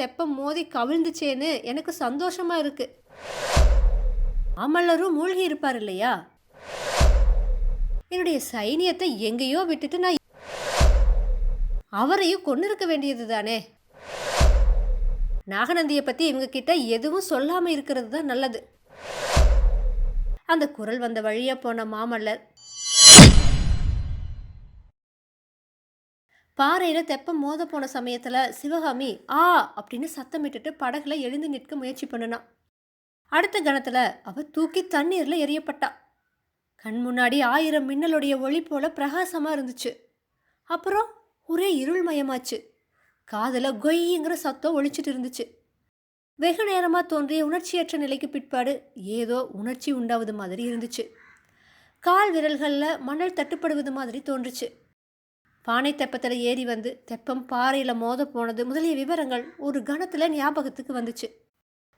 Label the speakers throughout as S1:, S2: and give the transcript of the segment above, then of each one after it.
S1: தெப்பம் மோதி கவிழ்ந்துச்சேன்னு எனக்கு சந்தோஷமா இருக்கு. அமலரும் மூழ்கி இருப்பார் இல்லையா? என்னுடைய சைனியத்தை எங்கேயோ விட்டுட்டு நான் அவரையும் கொண்டு இருக்க வேண்டியது தானே நாகநந்தியை பத்தி இவங்க கிட்ட எதுவும் சொல்லாம இருக்கிறது தான் நல்லது. அந்த குரல் வந்த வழியா போன மாமல்லர் பாறையில் தெப்பம் மோத போன சமயத்தில் சிவகாமி ஆ அப்படின்னு சத்தமிட்டுட்டு படகுல எழுந்து நிற்க முயற்சி பண்ணுனான் அடுத்த கணத்தில் அவள் தூக்கி தண்ணீரில் எரியப்பட்டா கண் முன்னாடி ஆயிரம் மின்னலுடைய ஒளி போல பிரகாசமாக இருந்துச்சு. அப்புறம் ஒரே இருள்மயமாச்சு. காதில் கொய்ங்கிற சத்தம் ஒழிச்சிட்டு இருந்துச்சு. வெகு நேரமாக தோன்றிய உணர்ச்சியற்ற நிலைக்கு பிற்பாடு ஏதோ உணர்ச்சி உண்டாவது மாதிரி இருந்துச்சு. கால் விரல்களில் மணல் தட்டுப்படுவது மாதிரி தோன்றுச்சு. பானை தெப்பத்தில் ஏறி வந்து தெப்பம் பாறையில் மோத போனது முதலிய விவரங்கள் ஒரு கணத்தில் ஞாபகத்துக்கு வந்துச்சு.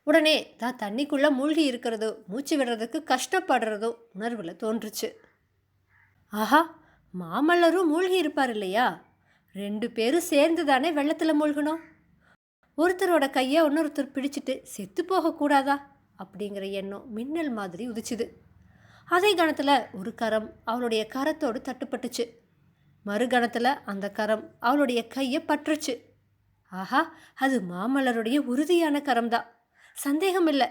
S1: உடனே தான் தண்ணிக்குள்ளே மூழ்கி இருக்கிறதோ மூச்சு விடுறதுக்கு கஷ்டப்படுறதோ உணர்வில் தோன்றுச்சு. ஆஹா மாமல்லரும் மூழ்கி இருப்பார் இல்லையா? ரெண்டு பேரும் சேர்ந்து தானே வெள்ளத்தில் மூழ்கணும்? ஒருத்தரோட கையை இன்னொருத்தர் பிடிச்சிட்டு செத்து போகக்கூடாதா அப்படிங்கிற எண்ணம் மின்னல் மாதிரி உதிச்சுது. அதே கணத்தில் ஒரு கரம் அவளுடைய கரத்தோடு தட்டுப்பட்டுச்சு. மறுகணத்தில் அந்த கரம் அவளுடைய கையை பற்றுச்சு. ஆஹா அது மாமல்லருடைய உறுதியான கரம்தான் சந்தேகம் இல்லை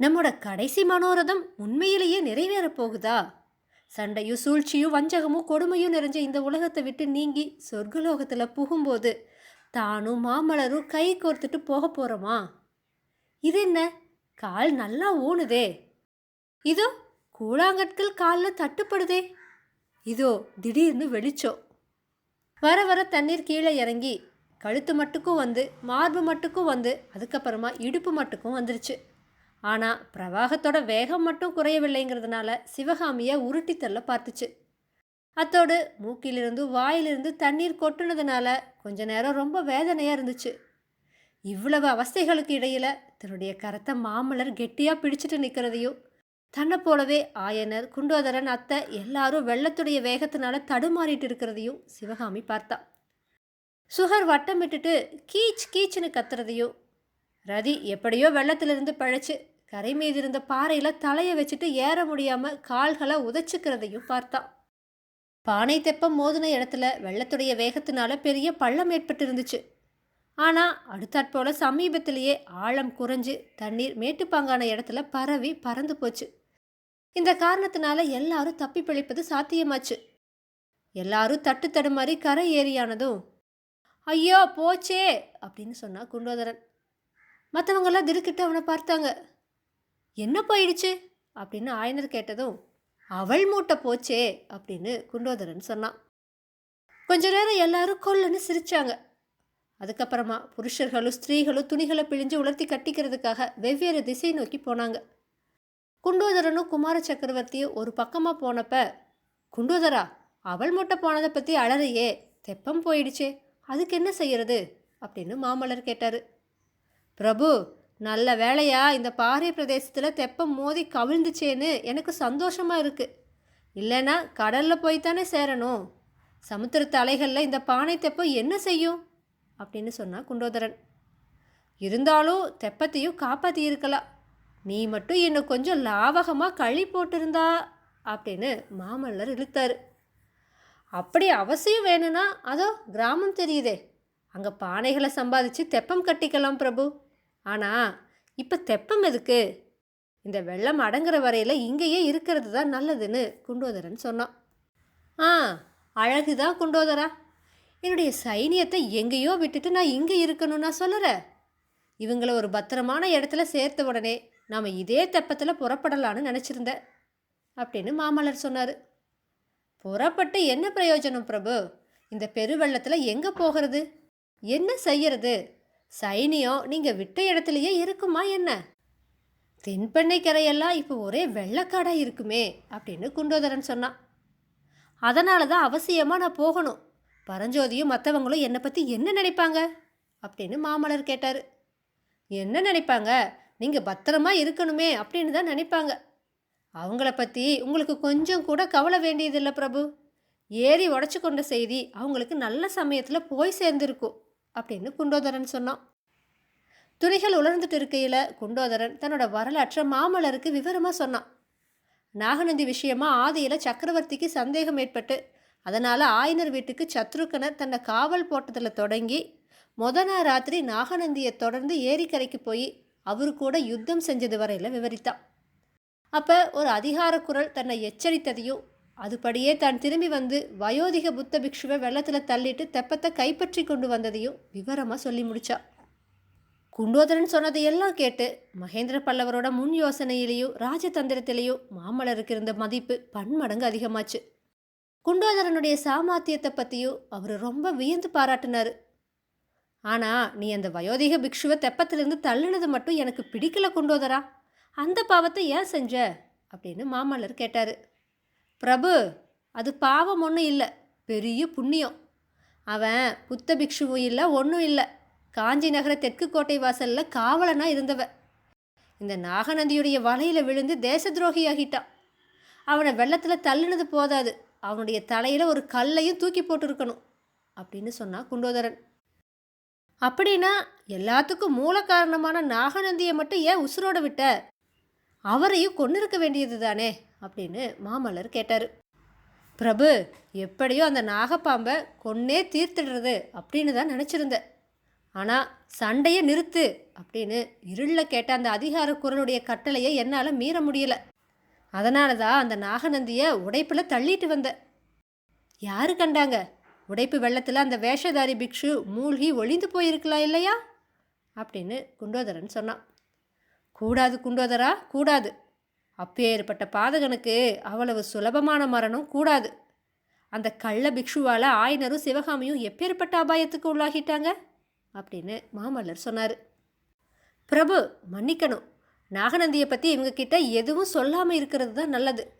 S1: நம்மோட கடைசி மனோரதம் உண்மையிலேயே நிறைவேறப் போகுதா? சண்டையும் சூழ்ச்சியும் வஞ்சகமும் கொடுமையும் நிறைஞ்ச இந்த உலகத்தை விட்டு நீங்கி சொர்க்கலோகத்தில் புகும்போது தானும் மாமலரும் கை கோர்த்துட்டு போக போகிறோமா இது என்ன? கால் நல்லா ஊணுதே இதோ கூழாங்கற்கள் காலில் தட்டுப்படுதே. இதோ திடீர்னு வெளிச்சம். வர வர தண்ணீர் கீழே இறங்கி கழுத்து மட்டுக்கும் வந்து மார்பு மட்டுக்கும் வந்து அதுக்கப்புறமா இடுப்பு மட்டுக்கும் வந்துருச்சு. ஆனால் பிரவாகத்தோட வேகம் மட்டும் குறையவில்லைங்கிறதுனால சிவகாமியை உருட்டி தள்ள பார்த்துச்சு. அத்தோடு மூக்கிலிருந்து வாயிலிருந்து தண்ணீர் கொட்டுனதுனால கொஞ்ச நேரம் ரொம்ப வேதனையாக இருந்துச்சு. இவ்வளவு அவஸ்தைகளுக்கு இடையில தன்னுடைய கரத்தை மாமலர் கெட்டியாக பிடிச்சிட்டு நிற்கிறதையும் தன்னை போலவே ஆயனர் குண்டோதரன் அத்தை எல்லாரும் வெள்ளத்துடைய வேகத்தினால தடுமாறிட்டு இருக்கிறதையும் சிவகாமி பார்த்தா. சுகர் வட்டமிட்டுட்டு கீச் கீச்சுன்னு கத்துறதையும் ரதி எப்படியோ வெள்ளத்திலிருந்து பழைச்சு கரை மீது இருந்த பாறையில் தலையை வச்சுட்டு ஏற முடியாமல் கால்களை உதைச்சிக்கிறதையும் பார்த்தா. பானை தெப்பம் மோதின இடத்துல வெள்ளத்துடைய வேகத்தினால பெரிய பள்ளம் ஏற்பட்டு இருந்துச்சு ஆனால் அடுத்தாற்போல சமீபத்திலேயே ஆழம் குறைஞ்சு தண்ணீர் மேட்டுப்பாங்கான இடத்துல பரவி பறந்து போச்சு. இந்த காரணத்தினால எல்லாரும் தப்பி பிழைப்பது சாத்தியமாச்சு. எல்லாரும் தட்டு தடுமாறி கரை ஏறியானதும் ஐயோ போச்சே! அப்படின்னு சொன்னா குண்டோதரன். மற்றவங்கெல்லாம் திடுக்கிட்டு அவனை பார்த்தாங்க. என்ன போயிடுச்சு? அப்படின்னு ஆயனர் கேட்டதும் அவள் மூட்டை போச்சே! அப்படின்னு குண்டோதரன் சொன்னான். கொஞ்ச நேரம் எல்லாரும் கொல்லுன்னு சிரிச்சாங்க. அதுக்கப்புறமா புருஷர்களும் ஸ்திரீகளும் துணிகளை பிழிஞ்சு உலர்த்தி கட்டிக்கிறதுக்காக வெவ்வேறு திசை நோக்கி போனாங்க. குண்டோதரனும் குமார சக்கரவர்த்தியும் ஒரு பக்கமாக போனப்ப குண்டோதரா அவள் மூட்டை போனதை பற்றி அழறையே தெப்பம் போயிடுச்சே அதுக்கு என்ன செய்யறது? அப்படின்னு மாமல்லர் கேட்டார். பிரபு நல்ல வேலையா இந்த பாறை பிரதேசத்தில் தெப்பம் மோதி கவிழ்ந்துச்சேன்னு எனக்கு சந்தோஷமாக இருக்குது இல்லைன்னா கடலில் போய்த்தானே சேரணும். சமுத்திரத்து அலைகளில் இந்த பானை தெப்பம் என்ன செய்யும்? அப்படின்னு சொன்னா குண்டோதரன். இருந்தாலும் தெப்பத்தையும் காப்பாற்றி இருக்கலாம் நீ மட்டும் இன்னும் கொஞ்சம் லாவகமாக களி போட்டிருந்தா அப்படின்னு மாமல்லர் இழுத்தார். அப்படி அவசியம் வேணும்னா அதோ கிராமம் தெரியுதே. அங்கே பானைகளை சம்பாதிச்சு தெப்பம் கட்டிக்கலாம் பிரபு. ஆனால் இப்போ தெப்பம் எதுக்கு? இந்த வெள்ளம் அடங்குற வரையில் இங்கேயே இருக்கிறது தான் நல்லதுன்னு குண்டோதரன் சொன்னான். ஆ அழகு தான் குண்டோதரா. என்னுடைய சைனியத்தை எங்கேயோ விட்டுட்டு நான் இங்கே இருக்கணும்னா சொல்லுற? இவங்கள ஒரு பத்திரமான இடத்துல சேர்த்த உடனே நாம் இதே தெப்பத்தில் புறப்படலான்னு நினச்சிருந்தேன் அப்படின்னு மாமல்லர் சொன்னார். புறப்பட்டு என்ன பிரயோஜனம் பிரபு? இந்த பெருவெள்ளத்தில் எங்கே போகிறது? என்ன செய்யறது? சைனியம் நீங்கள் விட்ட இடத்துலையே இருக்குமா என்ன? தென்பெண்ணை கரையெல்லாம் இப்போ ஒரே வெள்ளக்காடாக இருக்குமே அப்படின்னு குண்டோதரன் சொன்னான். அதனால தான் அவசியமாக நான் போகணும். பரஞ்சோதியும் மற்றவங்களும் என்னை பற்றி என்ன நினைப்பாங்க? அப்படின்னு மாமலர் கேட்டார். என்ன நினைப்பாங்க? நீங்கள் பத்திரமா இருக்கணுமே அப்படின்னு தான் நினைப்பாங்க. அவங்கள பற்றி உங்களுக்கு கொஞ்சம் கூட கவலை வேண்டியதில்லை பிரபு. ஏறி உடச்சி கொண்ட செய்தி அவங்களுக்கு நல்ல சமயத்தில் போய் சேர்ந்துருக்கும் அப்படின்னு குண்டோதரன் சொன்னான். துணிகள் உலர்ந்துட்டு இருக்கையில் குண்டோதரன் தன்னோட வரலாற்றை மாமல்லருக்கு விவரமாக சொன்னான். நாகநந்தி விஷயமா ஆதியில் சக்கரவர்த்திக்கு சந்தேகம் ஏற்பட்டு அதனால் ஆயனர் வீட்டுக்கு சத்ருக்கனர் தன்னை காவல் போட்டதில் தொடங்கி முத நாள் ராத்திரி நாகநந்தியை தொடர்ந்து ஏரிக்கரைக்கு போய் அவரு கூட யுத்தம் செஞ்சது வரையில் விவரித்தான். அப்போ ஒரு அதிகார குரல் தன்னை எச்சரித்ததையும் அதுபடியே தான் திரும்பி வந்து வயோதிக புத்த பிக்ஷுவை வெள்ளத்தில் தள்ளிட்டு தெப்பத்தை கைப்பற்றி கொண்டு வந்ததையும் விவரமாக சொல்லி முடிச்சா. குண்டோதரன் சொன்னதையெல்லாம் கேட்டு மகேந்திர பல்லவரோட முன் யோசனையிலேயும் ராஜதந்திரத்திலேயோ மாமலருக்கு இருந்த மதிப்பு பன்மடங்கு அதிகமாச்சு. குண்டோதரனுடைய சாமர்த்தியத்தை பற்றியும் அவர் ரொம்ப வியந்து பாராட்டினார். ஆனால் நீ அந்த வயோதிக பிக்ஷுவை தெப்பத்திலிருந்து தள்ளுனது மட்டும் எனக்கு பிடிக்கல குண்டோதரா அந்த பாவத்தை ஏன் செஞ்ச? அப்படின்னு மாமல்லர் கேட்டார். பிரபு அது பாவம் ஒன்றும் இல்லை. பெரிய புண்ணியம். அவன் புத்த பிக்ஷுவும் இல்லை ஒன்றும் இல்லை. காஞ்சி நகர தெற்கு கோட்டை வாசலில் காவலனாக இருந்தவ. இந்த நாகநந்தியுடைய வலையில் விழுந்து தேச துரோகியாகிட்டான் அவனை வெள்ளத்தில் தள்ளுனது போதாது. அவனுடைய தலையில் ஒரு கல்லையும் தூக்கி போட்டிருக்கணும் அப்படின்னு சொன்னான் குண்டோதரன். அப்படின்னா எல்லாத்துக்கும் மூல காரணமான நாகநந்தியை மட்டும் ஏன் உசுரோட விட்ட? அவரையும் கொன்னிருக்க வேண்டியது தானே அப்படின்னு மாமல்லர் கேட்டார். பிரபு எப்படியோ அந்த நாகப்பாம்பை கொன்னே தீர்த்திடுறது அப்படின்னு தான் நினச்சிருந்தேன் ஆனால் சண்டையை நிறுத்து அப்படின்னு இருளில் கேட்ட அந்த அதிகார குரலுடைய கட்டளையை என்னால் மீற முடியல. அதனால தான் அந்த நாகநந்தியை உடைப்பில் தள்ளிட்டு வந்தேன் யார் கண்டாங்க? உடைப்பு வெள்ளத்தில் அந்த வேஷதாரி பிக்ஷு மூழ்கி ஒளிந்து போயிருக்கலாம் இல்லையா? அப்படின்னு குண்டோதரன் சொன்னான். கூடாது குண்டோதரா கூடாது. அப்பேற்பட்ட பாதகனுக்கு அவ்வளவு சுலபமான மரணம் கூடாது. அந்த கள்ள பிக்ஷுவால் ஆயனரும் சிவகாமியும் எப்பேற்பட்ட அபாயத்துக்கு உள்ளாகிட்டாங்க? அப்படின்னு மாமல்லர் சொன்னார். பிரபு மன்னிக்கணும். நாகநந்தியை பற்றி இவங்க கிட்ட எதுவும் சொல்லாமல் இருக்கிறது தான் நல்லது.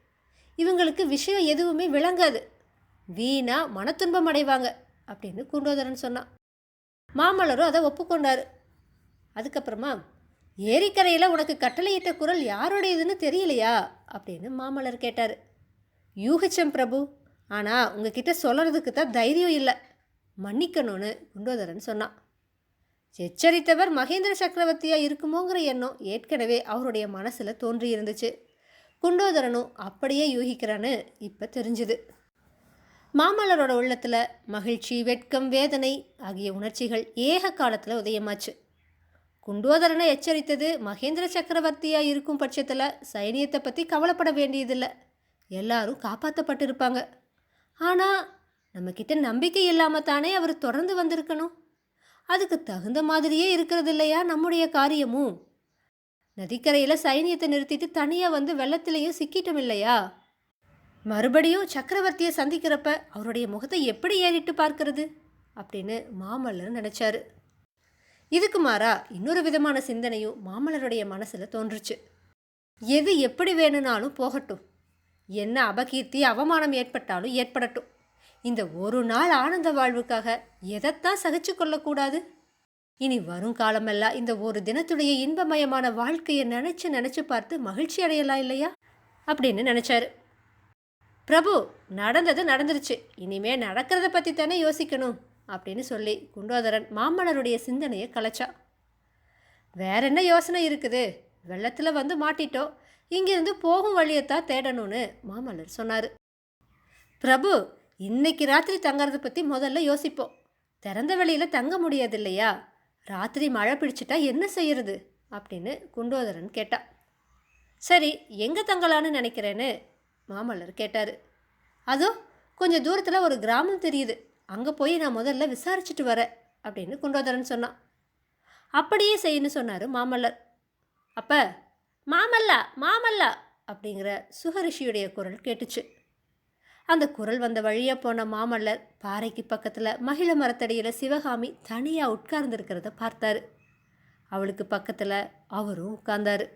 S1: இவங்களுக்கு விஷயம் எதுவுமே விளங்காது. வீணா மனத்துன்பம் அடைவாங்க அப்படின்னு குண்டோதரன் சொன்னான். மாமல்லரும் அதை ஒப்புக்கொண்டார். அதுக்கப்புறமா ஏரிக்கரையில் உனக்கு கட்டளையிட்ட குரல் யாருடையதுன்னு தெரியலையா? அப்படின்னு மாமல்லர் கேட்டார். யூகிச்சம் பிரபு ஆனால் உங்ககிட்ட சொல்கிறதுக்கு தான் தைரியம் இல்லை. மன்னிக்கணும்னு குண்டோதரன் சொன்னான். எச்சரித்தவர் மகேந்திர சக்கரவர்த்தியாக இருக்குமோங்கிற எண்ணம் ஏற்கனவே அவருடைய மனசில் தோன்றியிருந்துச்சு. குண்டோதரனும் அப்படியே யூகிக்கிறான்னு இப்போ தெரிஞ்சுது. மாமல்லரோட உள்ளத்தில் மகிழ்ச்சி வெட்கம் வேதனை ஆகிய உணர்ச்சிகள் ஏக காலத்தில் உதயமாச்சு. குண்டோதரனை எச்சரித்தது மகேந்திர சக்கரவர்த்தியாக இருக்கும் பட்சத்தில் சைனியத்தை பற்றி கவலைப்பட வேண்டியதில்லை. எல்லாரும் காப்பாற்றப்பட்டிருப்பாங்க ஆனால் நம்மக்கிட்ட நம்பிக்கை இல்லாமல் தானே அவர் தொடர்ந்து வந்திருக்கணும். அதுக்கு தகுந்த மாதிரியே இருக்கிறது இல்லையா நம்முடைய காரியமும்? நதிக்கரையில் சைனியத்தை நிறுத்திட்டு தனியாக வந்து வெள்ளத்திலையும் சிக்கிட்டோம் இல்லையா? மறுபடியும் சக்கரவர்த்தியை சந்திக்கிறப்ப அவருடைய முகத்தை எப்படி ஏறிட்டு பார்க்கறது? அப்படின்னு மாமல்லர் நினச்சாரு. இதுக்கு மாறா இன்னொரு விதமான சிந்தனையும் மாமல்லருடைய மனசில் தோன்றுச்சு. எது எப்படி வேணும்னாலும் போகட்டும். என்ன அபகீர்த்தி அவமானம் ஏற்பட்டாலும் ஏற்படட்டும். இந்த ஒரு நாள் ஆனந்த வாழ்வுக்காக எதைத்தான் சகிச்சு கொள்ளக்கூடாது? இனி வரும் காலமெல்லாம் இந்த ஒரு தினத்துடைய இன்பமயமான வாழ்க்கையை நினச்சி நினச்சி பார்த்து மகிழ்ச்சி அடையலாம் இல்லையா? அப்படின்னு நினச்சாரு. பிரபு நடந்தது நடந்துருச்சு. இனிமே நடக்கிறத பற்றி தானே யோசிக்கணும் அப்படின்னு சொல்லி குண்டோதரன் மாமல்லருடைய சிந்தனையை கலைச்சா. வேற என்ன யோசனை இருக்குது? வெள்ளத்தில் வந்து மாட்டிட்டோம் இங்கிருந்து போகும் வழியைத்தான் தேடணும்னு மாமல்லர் சொன்னார். பிரபு இன்னைக்கு ராத்திரி தங்கறத பற்றி முதல்ல யோசிப்போம். திறந்த வெளியில் தங்க முடியாது இல்லையா ராத்திரி மழை பிடிச்சிட்டா என்ன செய்யறது? அப்படின்னு குண்டோதரன் கேட்டா. சரி எங்கே தங்கலான்னு நினைக்கிறேன்னு மாமல்லர் கேட்டார். அதோ கொஞ்சம் தூரத்தில் ஒரு கிராமம் தெரியுது. அங்கே போய் நான் முதல்ல விசாரிச்சுட்டு வரேன் அப்படின்னு குண்டோதரன் சொன்னான். அப்படியே செய்யணும்னு சொன்னார் மாமல்லர். அப்போ மாமல்லா மாமல்லா அப்படிங்கிற சுகரிஷியுடைய குரல் கேட்டுச்சு. அந்த குரல் வந்த வழியாக போன மாமல்லர் பாறைக்கு பக்கத்தில் மகிழ மரத்தடியில் சிவகாமி தனியாக உட்கார்ந்துருக்கிறத பார்த்தாரு. அவளுக்கு பக்கத்தில் அவரும் உட்கார்ந்தாரு.